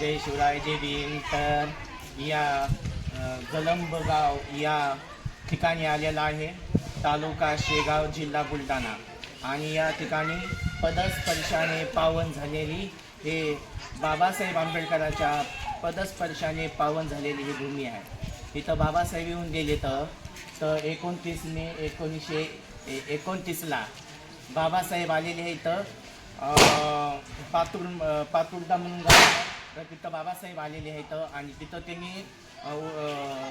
जय शिवराय जय भीम. तर या गलंबगाव या ठिकाणी आलेला आहे तालुका शेगाव जिल्हा बुलढाणा. आणि या ठिकाणी पदस्पर्शाने पावन झालेली हे बाबासाहेब आंबेडकरांच्या पदस्पर्शाने पावन झालेली ही भूमी आहे. इथं बाबासाहेब येऊन गेले तर तर एकोणतीस मे एकोणीसशे ए- एकोणतीसला बाबासाहेब आलेले आहे इथं पातुर पातूर पातुर्डा म्हणून गाव तर तिथं बाबासाहेब आलेले आहेत आणि तिथं त्यांनी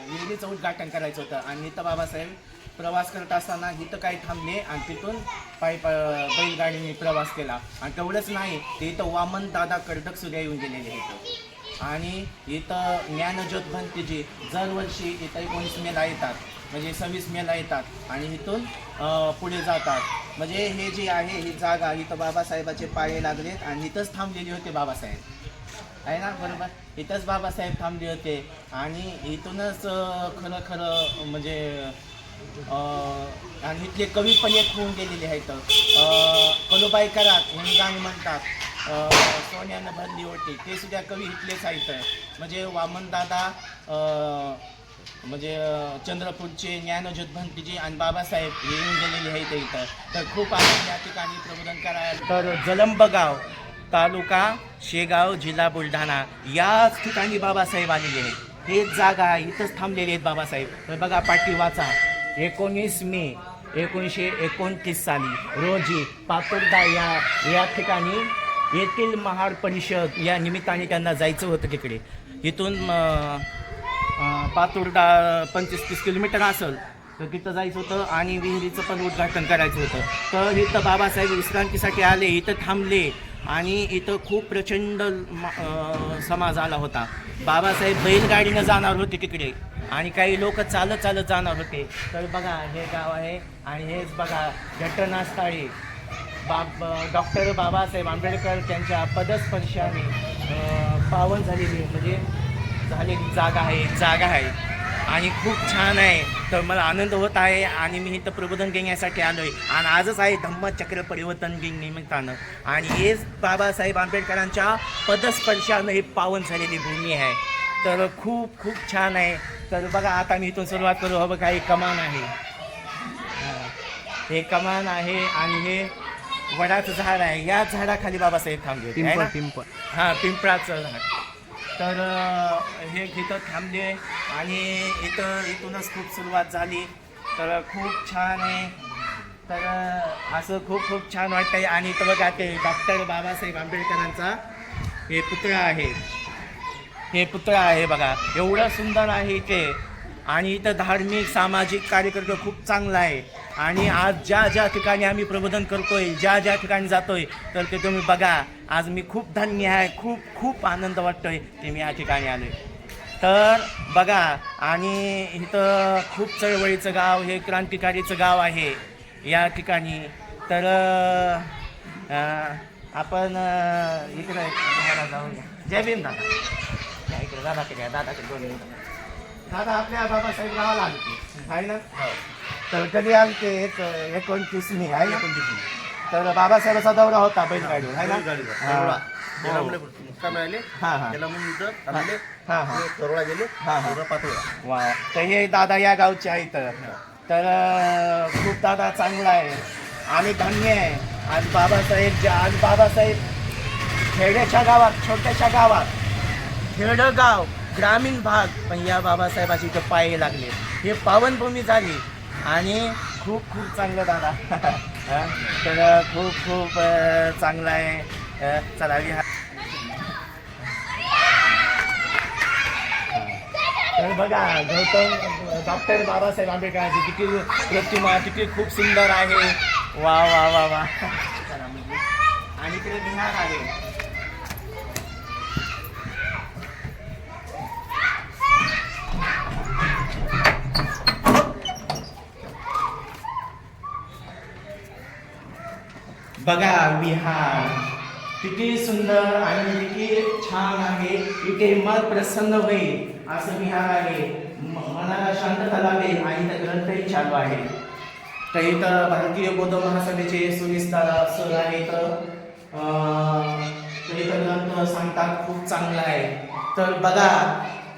विहिरीचं उद्घाटन करायचं होतं. आणि इथं बाबासाहेब प्रवास करत असताना इथं काही थांबले आणि तिथून पाय प- बैलगाडीने प्रवास केला. आणि तेवढंच नाही ते इथं वामन दादा कर्डक सुद्धा येऊन गेलेले आहेत. आणि इथं ज्ञानज्योत भंतीजी दरवर्षी इथं एकोणीस मेला येतात. म्हणजे सव्वीस मेला येतात आणि इथून पुढे जातात. म्हणजे हे जे आहे ही जागा इथं बाबासाहेबाचे पाये लागलेत आणि इथंच थांबलेले होते बाबासाहेब. आहे ना बरोबर? इथंच बाबासाहेब थांबले होते. आणि इथूनच खरं खरं म्हणजे आणि इथले कवी पण एक होऊन गेलेले आहेत. अं, कलुबाई करात हे म्हणतात. सोन्यानं भरली होती ते सुद्धा कवी इथलेच आहेत. म्हणजे वामनदादा म्हणजे चंद्रपूरचे ज्ञानज्योत भंतीजी आणि बाबासाहेब हे येऊन गेलेले आहेत इथं. तर खूप आनंद या ठिकाणी प्रबोधन करायला. तर जलंबगाव तालुका शेगाव जिल्हा बुलढाणा. याच ठिकाणी बाबासाहेब आलेले आहेत. हेच जागा इथंच थांबलेले आहेत बाबासाहेब. तर बघा पाठी वाचा. एकोणीस मे एकोणीसशे एकोणतीस साली रोजी पातुर्दा या या ठिकाणी येथील महाड परिषद या निमित्ताने त्यांना जायचं होतं तिकडे. इथून पातुर्डा पंचवीस तीस किलोमीटर असेल तर तिथं जायचं होतं आणि विहिरीचं पण उद्घाटन करायचं होतं. तर इथं बाबासाहेब विश्रांतीसाठी आले इथं थांबले. आणि इथं खूप प्रचंड म- समाज आला होता. बाबासाहेब बैलगाडीनं जाणार होते तिकडे. आणि काही लोक चालत चालत जाणार होते. तर बघा हे गाव आहे आणि हेच बघा घटनास्थळी बाब डॉक्टर बाबासाहेब आंबेडकर त्यांच्या पदस्पर्शाने पावन झालेली म्हणजे झालेली जागा आहे जागा आहे. आणि खूप छान आहे. तर मला आनंद होत आहे आणि मी इथं प्रबोधन घेण्यासाठी आलो आहे आणि आजच आहे धम्मचक्र परिवर्तन दिन निमित्तानं. आणि हेच बाबासाहेब आंबेडकरांच्या पदस्पर्शानं ही पावन झालेली भूमी आहे. तर खूप खूप छान आहे. तर बघा आता मी इथून सुरुवात करू. हवं काही कमान आहे. हा. हे कमान आहे आणि हे वडाचं झाड आहे. या झाडाखाली बाबासाहेब थांबले हां पिंपळाचं झाड. तर हे इथं थांबले आणि इथं इथूनच खूप सुरुवात झाली. तर खूप छान आहे. तर असं खूप खूप छान वाटतंय. आणि इथं बघा ते डॉक्टर बाबासाहेब आंबेडकरांचा हे पुतळा आहे. हे पुतळा आहे बघा. एवढं सुंदर आहे इथे. आणि इथं धार्मिक सामाजिक कार्यकर्ते खूप चांगला आहे. आणि आज ज्या ज्या ठिकाणी आम्ही प्रबोधन करतोय ज्या ज्या ठिकाणी जातोय तर ते तुम्ही बघा. आज मी खूप धन्य आहे खूप खूप आनंद वाटतोय ते मी या ठिकाणी आलोय. तर बघा आणि इथं खूप चळवळीचं गाव हे क्रांतिकारीचं गाव आहे या ठिकाणी. तर आपण इकडे घराला जाऊया जय भीम दादा. या इकडे दादा तिकडे दादाकडे दोन मिनिटं. दादा आपल्या बाबासाहेब गावाला आले ते आहे ना? तर कधी आले ते एक एकोणतीस मे आहे ना? तर बाबासाहेबाचा दौरा होता बैलगाडीवर ना? हा. हो. मिळाले हा हा. त्याला मग इथं थांबले हा हा. तरोळा गेले. हा हा. तरोळा पातोळा वा. तर हे दादा या गावचे आहेत. तर अं, खूप दादा चांगला आहे. आणि धन्य आहे. आज बाबासाहेब जे आज बाबासाहेब खेड्याच्या गावात छोट्याशा गावात. खेडगाव ग्रामीण भाग. पण या बाबासाहेबाची इथं पाये लागले. हे पावनभूमी झाली. आणि खूप खूप चांगलं दादा. तर खूप खूप चांगलं आहे. अं, चला विहार तर बघा गौतम डॉक्टर बाबासाहेब आंबेडकरांची किती प्रतिमा किती खूप सुंदर आहे. वा वा वा वा. आणि इकडे बिहार आहे. बघा विहार. किती सुंदर आणि किती छान आहे. इथे मन प्रसन्न होईल असं विहार आहे. मनाला शांतता लाभेल आणि इथं ग्रंथही चालू आहे. तर इथं भारतीय बौद्ध महासभेचे सुविस्तार सर आहे तर इथं ग्रंथ सांगतात खूप चांगला आहे. तर बघा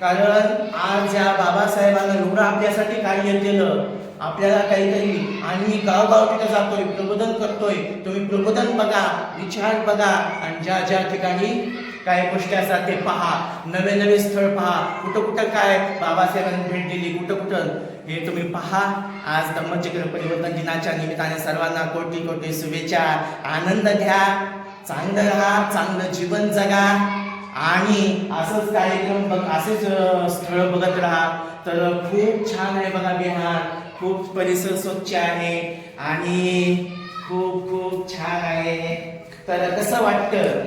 कारण आज ज्या बाबासाहेबांना एवढं आपल्यासाठी कार्य केलं आपल्याला काहीतरी आणि गावगाव तिथे जातोय प्रबोधन करतोय तुम्ही प्रबोधन बघा विचार बघा आणि ज्या ज्या ठिकाणी काय गोष्टी असतात ते पहा. नवे नवे स्थळ पहा. कुठं कुठं काय बाबासाहेबांनी भेट दिली कुठं कुठं? हे तुम्ही पहा. आज धम्मचक्र परिवर्तन दिनाच्या निमित्ताने सर्वांना कोटी कोटी शुभेच्छा. आनंद घ्या. चांगलं राहा चांगलं जीवन जगा. आणि असंच कार्यक्रम बघ असेच स्थळ बघत राहा. तर खूप छान आहे बघा बिहार. खूप परिसर स्वच्छ आहे आणि खूप खूप छान आहे. तर कसं वाटतं?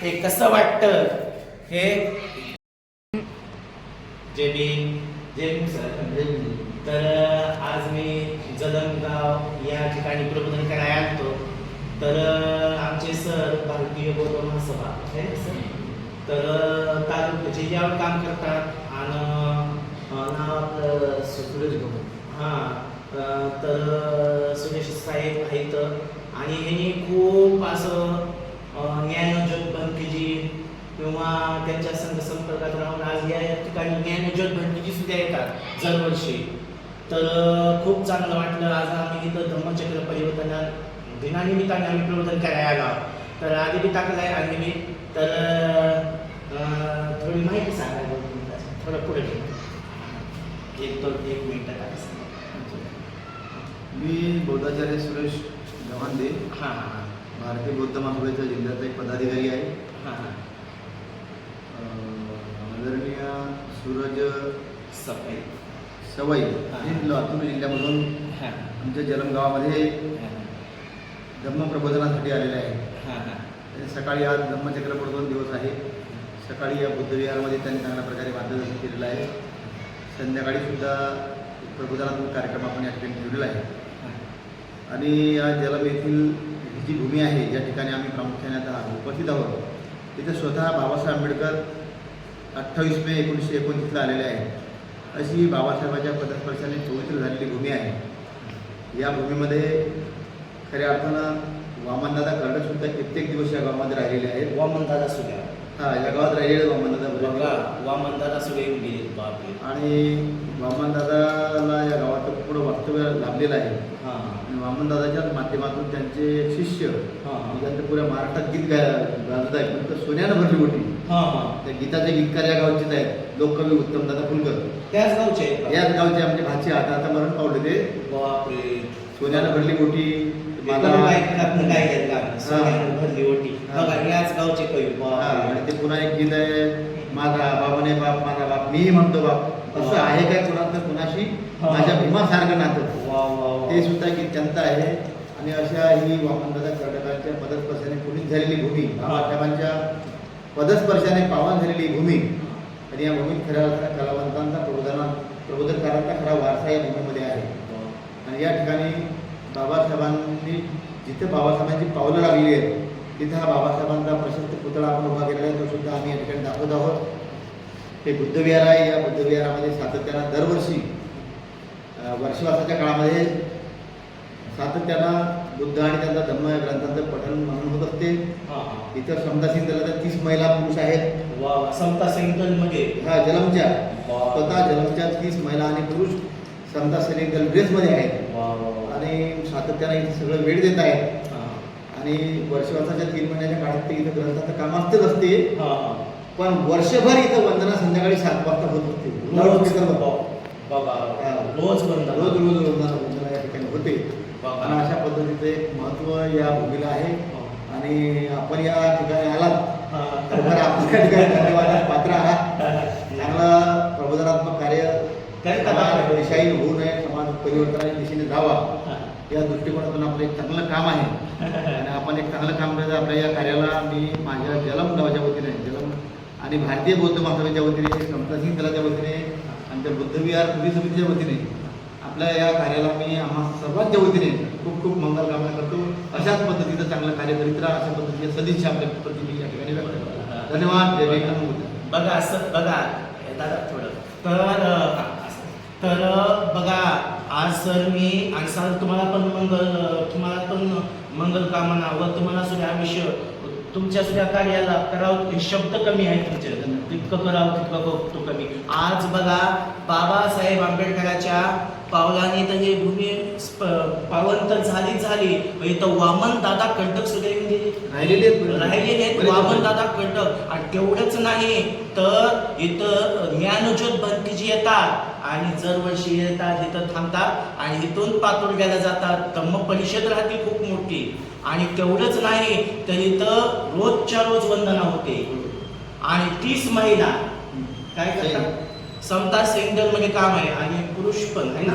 हे कसं वाटतं? हे जे भीम जे सर तर आज मी जलंगाव या ठिकाणी प्रबोधन करायला आलतो. तर आमचे सर भारतीय बौद्ध महासभा हे सर? तर तालुक्याचे यावर काम करतात आणि नाव आपलं सुरेश हां तर सुरेश साहेब आहेत. आणि ह्यांनी खूप असं ज्ञानोज्योत ज्ञानज्योत किंवा त्यांच्या संघ संपर्कात राहून आज या ठिकाणी ज्ञानज्योत बनकीजी सुद्धा येतात दरवर्षी. तर खूप चांगलं वाटलं. आज आम्ही इथं धम्मचक्र परिवर्तन दिनानिमित्ताने आम्ही प्रवर्तन करायला आलो. तर आधी बी टाकलं आहे आधी बी. तर थोडी माहिती सांगा दोन थोडं पुढे एक दोन एक मिनिटं टाकायचं मी बौद्धाचार्य सुरेश गव्हांदे हां हां भारतीय बौद्ध महासभेचा जिल्ह्याचा एक पदाधिकारी आहे. हां हां. आदरणीय सूरज सफाई. सवई. हा. हे लातूर जिल्ह्यामधून हां. आमच्या जलम गावामध्ये हां. धम्मप्रबोधनासाठी आलेले आहे. हां हां. सकाळी आज धम्मचक्र प्रबोधन दिवस आहे. सकाळी या बुद्धविहारामध्ये त्यांनी चांगल्या प्रकारे मार्गदर्शन केलेलं आहे. संध्याकाळी सुद्धा प्रबोधनात्मक कार्यक्रम आपण या ठिकाणी ठेवलेला आहे. आणि या जलम येथील ही जी भूमी आहे ज्या ठिकाणी आम्ही प्रामुख्याने आता उपस्थित आहोत तिथे स्वतः बाबासाहेब आंबेडकर अठ्ठावीस मे एकोणीसशे एकोणतीसला आलेले आहेत. अशी बाबासाहेबांच्या पदस्पर्शाने पवित्र झालेली भूमी आहे. या भूमीमध्ये खऱ्या अर्थानं वामनदादा कर्डकसुद्धा कित्येक दिवस या गावामध्ये राहिलेले आहेत. वामन दादा सुद्धा. हा या गावात राहिलेले वामनदादा बघा बरेच. वामन दादा सुद्धा येऊन गेले. बापरे. आणि वामनदादाला या गावाचं पुढं वास्तव्य लाभलेलं आहे. हां. आणि वामनदादाच्याच माध्यमातून त्यांचे शिष्य हां. त्यांचं पुऱ्या महाराष्ट्रात गीत गाय गाजत आहे. पण सोन्यानं भरली मोठी. हां हां. त्या गीताचे गीतकार या गावचेच आहेत. लोककवी उत्तमदादा फुलकर. त्याच गावचे? याच गावचे आमचे भाचे आता आता मरण पावले ते बापरे. सोन्यानं भरली मोठी. हा. गावचे हा. आणि ते पुन्हा एक गीत आहे. माझा बाबाने बाप माझा बाप मी म्हणतो बाप. असं. आहे काय कुणाचं? कुणाशी. माझ्या भीमासारखं नातं. ते सुद्धा गीत त्यांचं आहे. आणि अशा ही वामनदादा कर्नाटकाच्या पदस्पर्शाने पुढील झालेली भूमी बाबासाहेबांच्या पदस्पर्शाने पावन झालेली भूमी आणि या भूमीत खऱ्या अर्थाने कलावंतांचा प्रबोधना प्रबोधनकारांचा खरा वारसा या भूमीमध्ये आहे. आणि या ठिकाणी बाबासाहेबांनी जिथे बाबासाहेबांची पावलं लागलेली आहेत तिथे हा बाबासाहेबांचा प्रशस्त पुतळा आपण उभा केलेला आहे तो सुद्धा आम्ही या ठिकाणी दाखवत आहोत. हे बुद्धविहार आहे. या बुद्धविहारामध्ये सातत्यानं दरवर्षी वर्षवासाच्या काळामध्ये सातत्यानं बुद्ध आणि त्यांचा धम्म या ग्रंथांचं पठण म्हणून होत असते. इतर समता सिंधला तर तीस महिला पुरुष आहेत. समता सेंट्रलमध्ये हा जलमच्या. स्वतः जलमच्या तीस महिला आणि पुरुष समता दल ड्रेसमध्ये आहेत. आणि सातत्यानं इथे सगळं वेळ देत आहेत. आणि वर्षवासाच्या तीन महिन्याच्या काळात ते इथं ग्रंथाचं काम असतेच असते. पण वर्षभर इथं वंदना संध्याकाळी सात वाजता होत असते रोज रोज हा. रोज बंद रोज रोज वंदना वंदना या ठिकाणी होते. आणि अशा पद्धतीचं एक महत्त्व या भूमीला आहे हा. आणि आपण या ठिकाणी आलात. खरोखर आपण या ठिकाणी धन्यवादास पात्र आहात चांगलं प्रबोधनात्मक कार्य. दिशाही होऊ नये समाज परिवर्तनाच्या दिशेने जावा. या दृष्टिकोनातून आपलं एक चांगलं काम आहे आणि आपण एक चांगलं काम करायचं आपल्या या कार्याला मी माझ्या जलम गावाच्या वतीने जलम आणि भारतीय बौद्ध महासभेच्या वतीने समता सिंग दलाच्या वतीने आमच्या बुद्धविहार कृती समितीच्या वतीने आपल्या या कार्याला मी आम्हा सर्वांच्या वतीने खूप खूप मंगल कामना करतो. अशाच पद्धतीचं चांगलं कार्य करीत राहा अशा पद्धतीचे सदिच्छा आपल्या प्रतिनिधी या ठिकाणी व्यक्त करतो धन्यवाद जय बघा असं बघा दादा थोडं? तर तर बघा आज सर मी आणि सर तुम्हाला पण मंगल तुम्हाला पण मंगल कामना व तुम्हाला सुद्धा विषय तुमच्या सुद्धा कार्याला करावं हे शब्द कमी आहे तुमचे तितकं करावं तितकं कौतुक कमी. आज बघा बाबासाहेब आंबेडकरांच्या पावलाने तर ही भूमी पावन तर झालीच झाली. इथं वामन दादा कंटक सुद्धा राहिलेले आहेत. राहिलेले आहेत. वामन दादा कंटक आणि तेवढंच नाही तर इथं ज्ञानज्योत भंतीजी येतात. आणि दरवर्षी येतात इथं थांबतात. आणि इथून पातोडग्याला जातात. धम्म परिषद राहते खूप मोठी. आणि तेवढंच नाही तर इथं रोजच्या रोज वंदना होते. आणि तीस महिला काय करतात? समता सेंटरमध्ये काम आहे आणि पुरुष पण आहे ना?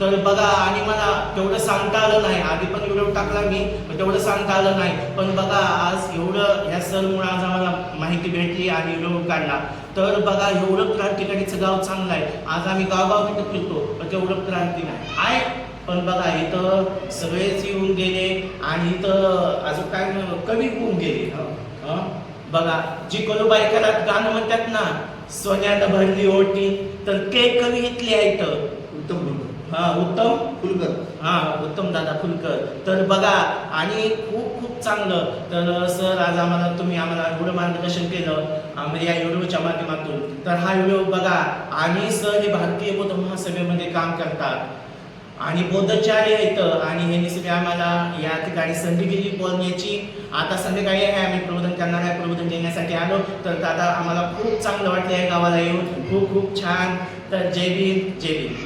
तर बघा आणि मला तेवढं सांगता आलं नाही. आधी पण व्हिडिओ टाकला मी तेवढं सांगता आलं नाही. पण बघा आज एवढं ह्या सरमुळे आज आम्हाला माहिती भेटली आणि व्हिडिओ काढला. तर बघा एवढं क्रांतिकारीचं गाव चांगलं आहे. आज आम्ही गावगाव तिथं फिरतो पण तेवढं क्रांती नाही. आहे. पण बघा इथं सगळेच येऊन गेले आणि इथं अजून काय कवी होऊन गेले. हं? बघा जी कलोबाईकरात गाणं म्हणतात ना सोन्यानं भरली ओटी तर ते कवी इथले आहेत उत्तम हा उत्तम? फुलकर. हा उत्तम दादा फुलकर. तर बघा आणि खूप खूप चांगलं. तर सर आज आम्हाला तुम्ही आम्हाला एवढं मार्गदर्शन केलं आम्ही या व्हिडिओच्या माध्यमातून. तर हा व्हिडिओ बघा आणि सर हे भारतीय बौद्ध महासभेमध्ये काम करतात. आणि बौद्धचार्य इथं आणि हे सगळे आम्हाला या ठिकाणी संधी दिली बोलण्याची आता संध्याकाळी आहे आम्ही प्रबोधन करणार आहे प्रबोधन देण्यासाठी आलो. तर दादा आम्हाला खूप चांगलं वाटलं या गावाला येऊन. खूप खूप छान. तर जय भीम जय भीम.